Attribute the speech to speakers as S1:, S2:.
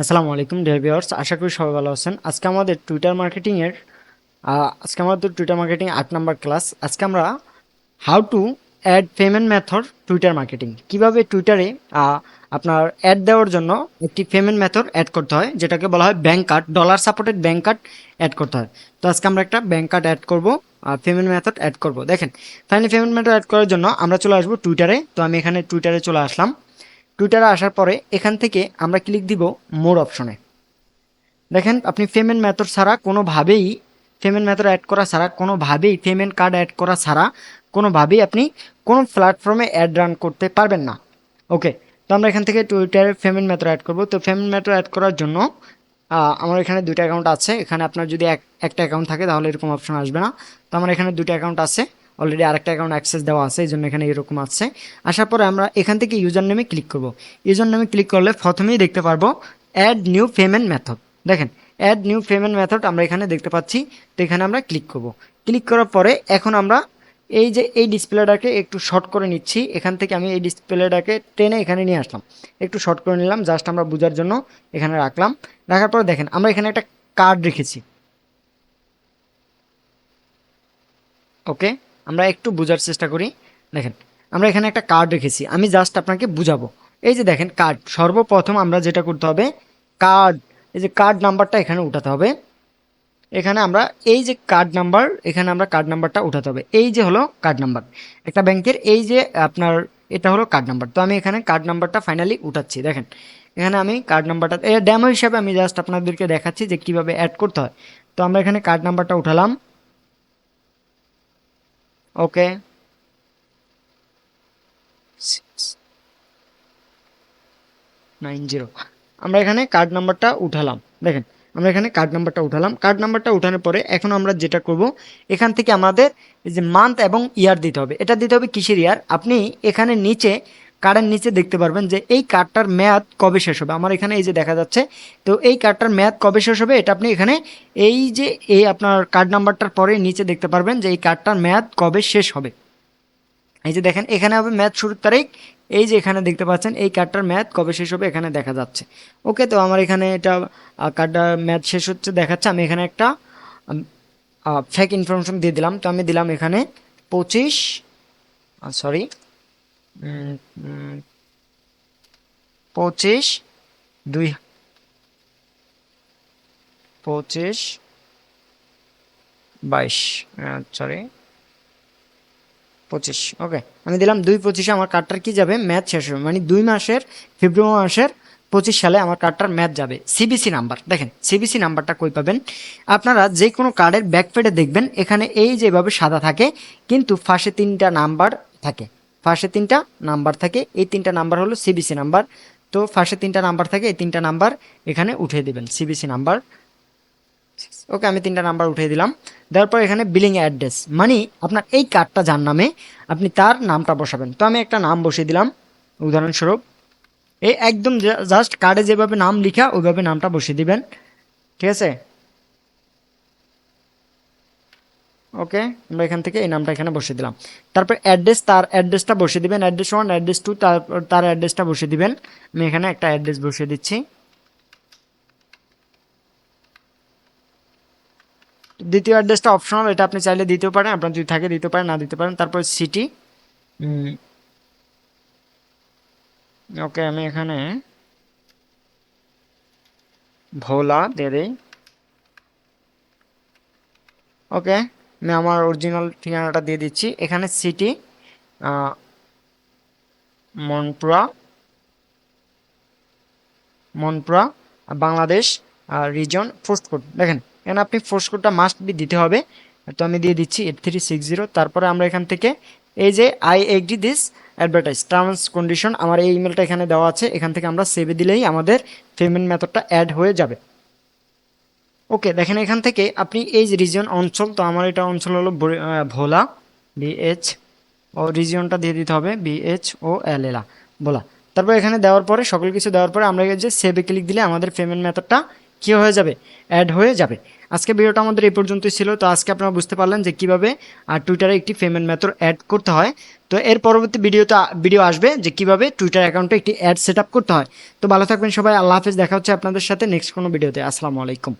S1: আসসালামু আলাইকুম dear viewers আশা করি সবাই ভালো আছেন। আজকে আমাদের টুইটার মার্কেটিংয়ের আজকে আমাদের টুইটার মার্কেটিং আট নাম্বার ক্লাস আজকে আমরা how to add payment method Twitter marketing কীভাবে টুইটারে আপনার অ্যাড দেওয়ার জন্য একটি পেমেন্ট মেথড অ্যাড করতে হয়, যেটাকে বলা হয় bank card dollar supported bank card add করতে হয়। তো আজকে আমরা একটা ব্যাংক কার্ড অ্যাড করব আর পেমেন্ট মেথড অ্যাড করব। দেখেন ফাইনালি পেমেন্ট মেথড অ্যাড করার জন্য আমরা চলে আসব টুইটারে তো আমি এখানে টুইটারে চলে আসলাম। টুইটারে আসার পরে এখান থেকে আমরা ক্লিক দিব মোর অপশনে দেখেন, আপনি পেমেন্ট মেথড ছাড়া কোনোভাবেই পেমেন্ট মেথড অ্যাড করা ছাড়া, কোনোভাবেই পেমেন্ট কার্ড অ্যাড করা ছাড়া, কোনোভাবেই আপনি কোনো প্ল্যাটফর্মে অ্যাড রান করতে পারবেন না। ওকে তো আমরা এখান থেকে টুইটারে পেমেন্ট মেথড অ্যাড করব। তো পেমেন্ট মেথড অ্যাড করার জন্য আমার এখানে দুইটা অ্যাকাউন্ট আছে। এখানে আপনার যদি এক, একটা অ্যাকাউন্ট থাকে তাহলে এরকম অপশন আসবে না। তো আমার এখানে দুটো অ্যাকাউন্ট আছে। অলরেডি আরেকটা অ্যাকাউন্ট অ্যাক্সেস দেওয়া আছে, এই জন্য এখানে এরকম আছে। আসার পরে আমরা এখান থেকে ইউজার নেমে ক্লিক করব। ইউজার নেমে ক্লিক করলে প্রথমেই দেখতে পারব অ্যাড নিউ পেমেন্ট মেথড দেখেন অ্যাড নিউ পেমেন্ট মেথড আমরা এখানে দেখতে পাচ্ছি, তো এখানে আমরা ক্লিক করব। ক্লিক করার পরে এখন আমরা এই যে, এই ডিসপ্লেটাকে একটু শর্ট করে নিচ্ছি। এখান থেকে আমি এই ডিসপ্লেটাকে টেনে এখানে নিয়ে আসলাম। একটু শর্ট করে নিলাম জাস্ট আমরা বোঝার জন্য এখানে রাখলাম। রাখার পরে দেখেন, আমরা এখানে একটা কার্ড রেখেছি। ওকে আমরা একটু বোঝার চেষ্টা করি। দেখেন, আমরা এখানে একটা কার্ড রেখেছি। আমি জাস্ট আপনাকে বুঝাবো। এই যে দেখেন কার্ড সর্বপ্রথম আমরা যেটা করতে হবে কার্ড এই যে কার্ড নাম্বারটা এখানে উঠাতে হবে। এখানে আমরা, এই যে কার্ড নাম্বার এখানে আমরা কার্ড নাম্বারটা উঠাতে হবে। এই যে হলো কার্ড নাম্বার একটা ব্যাংকের এই যে আপনার, এটা হলো কার্ড নাম্বার তো আমি এখানে কার্ড নাম্বারটা ফাইনালি উঠাচ্ছি। দেখেন, এখানে আমি কার্ড নাম্বারটা এটা ডেমো হিসাবে আমি জাস্ট আপনাদেরকে দেখাচ্ছি যে কীভাবে অ্যাড করতে হয়। তো আমরা এখানে কার্ড নাম্বারটা উঠালাম। ওকে নাইন জিরো আমরা এখানে কার্ড নাম্বারটা উঠালাম। দেখেন, আমরা এখানে কার্ড নাম্বারটা উঠালাম। কার্ড নাম্বারটা উঠানোর পরে এখন আমরা যেটা করব, এখান থেকে আমাদের যে মান্থ এবং ইয়ার দিতে হবে। এটা দিতে হবে কিসের ইয়ার আপনি এখানে নিচে কার্ডের নিচে দেখতে পারবেন যে এই কার্ডটার মেয়াদ কবে শেষ হবে। আমার এখানে এই যে দেখা যাচ্ছে, তো এই কার্ডটার মেয়াদ কবে শেষ হবে এটা আপনি এখানে এই যে এই আপনার কার্ড নাম্বারটার পরে নিচে দেখতে পারবেন যে এই কার্ডটার মেয়াদ কবে শেষ হবে। এই যে দেখেন, এখানে হবে ম্যাচ শুরুর তারিখ। এই যে এখানে দেখতে পাচ্ছেন, এই কার্ডটার ম্যাচ কবে শেষ হবে এখানে দেখা যাচ্ছে। ওকে, তো আমার এখানে এটা কার্ডটার ম্যাচ শেষ হচ্ছে দেখাচ্ছে। আমি এখানে একটা ফেক ইনফরমেশন দিয়ে দিলাম। তো আমি দিলাম এখানে পঁচিশ সরি পঁচিশ, দুই, পঁচিশ, বাইশ সরি পঁচিশ ওকে আমি দিলাম দুই পঁচিশে, আমার কার্ডটার কি যাবে? ম্যাচ শেষ হবে। মানে দুই মাসের, ফেব্রুয়ারি মাসের পঁচিশ সালে আমার কার্ডটার ম্যাচ যাবে। সিবিসি নাম্বার দেখেন সিবিসি নাম্বারটা কই পাবেন? আপনারা যে কোনো কার্ডের ব্যাক পেডে দেখবেন, এখানে এই যেভাবে সাদা থাকে, কিন্তু ফার্স্টে তিনটা নাম্বার থাকে। ফার্স্টে তিনটা নাম্বার থাকে, এই তিনটা নাম্বার হলো সিবিসি নাম্বার। তো ফার্স্টে তিনটা নাম্বার থাকে, এই তিনটা নাম্বার এখানে উঠিয়ে দেবেন সিবিসি নাম্বার। ওকে, আমি তিনটা নাম্বার উঠিয়ে দিলাম। দেওয়ার পর এখানে বিলিং অ্যাড্রেস মানে আপনার এই কার্ডটা যার নামে আপনি তার নামটা বসাবেন। তো আমি একটা নাম বসিয়ে দিলাম, উদাহরণস্বরূপ, এই একদম জাস্ট কার্ডে যেভাবে নাম লিখা, ওইভাবে নামটা বসিয়ে দিবেন। ঠিক আছে? ওকে? আমরা এখান থেকে এই নামটা এখানে বসিয়ে দিলাম। তারপর অ্যাড্রেস তার অ্যাড্রেসটা বসিয়ে দিবেন। অ্যাড্রেস ওয়ান অ্যাড্রেস টু তারপর তার অ্যাড্রেসটা বসিয়ে দিবেন। আমি এখানে একটা অ্যাড্রেস বসিয়ে দিচ্ছি। দ্বিতীয় অ্যাড্রেসটা অপশনাল এটা আপনি চাইলে দিতেও পারেন, আপনার যদি থাকে দিতে পারেন, না দিতে পারেন। তারপর সিটি ওকে, আমি এখানে ভোলা দিয়ে দিই ওকে আমি আমার অরিজিনাল ঠিকানাটা দিয়ে দিচ্ছি। এখানে city Monpura Monpura, Bangladesh region post code দেখেন, এখানে আপনি পোস্ট কোডটা মাস্ট বি দিতে হবে। তো আমি দিয়ে দিচ্ছি এইট থ্রি সিক্স জিরো তারপরে আমরা এখান থেকে, এই যে I agree this advertise terms condition আমার এই ইমেলটা এখানে দেওয়া আছে। এখান থেকে আমরা সেভে দিলেই আমাদের পেমেন্ট মেথডটা অ্যাড হয়ে যাবে। ওকে দেখেন এখান থেকে আপনি এই যে রিজন অঞ্চল, তো আমার এটা অঞ্চল হলো ভোলা বিএইচ ও রিজিয়নটা দিয়ে দিতে হবে বিএইচ ও এল এলা ভোলা। তারপর এখানে দেওয়ার পরে, সকল কিছু দেওয়ার পরে আমরা যে সেভে ক্লিক দিলে আমাদের পেমেন্ট মেথডটা কী হয়ে যাবে? অ্যাড হয়ে যাবে। আজকে ভিডিওটা আমাদের এই পর্যন্তই ছিল, তো আজকে আপনারা বুঝতে পারলেন যে কীভাবে আর টুইটারে একটি পেমেন্ট মেথড অ্যাড করতে হয়। তো এর পরবর্তী ভিডিওতে ভিডিও আসবে যে কীভাবে টুইটার অ্যাকাউন্টে একটি অ্যাড সেট করতে হয়। তো ভালো থাকবেন সবাই, আল্লাহ হাফেজ, দেখা হচ্ছে আপনাদের সাথে নেক্সট কোনো ভিডিওতে আসসালামু আলাইকুম।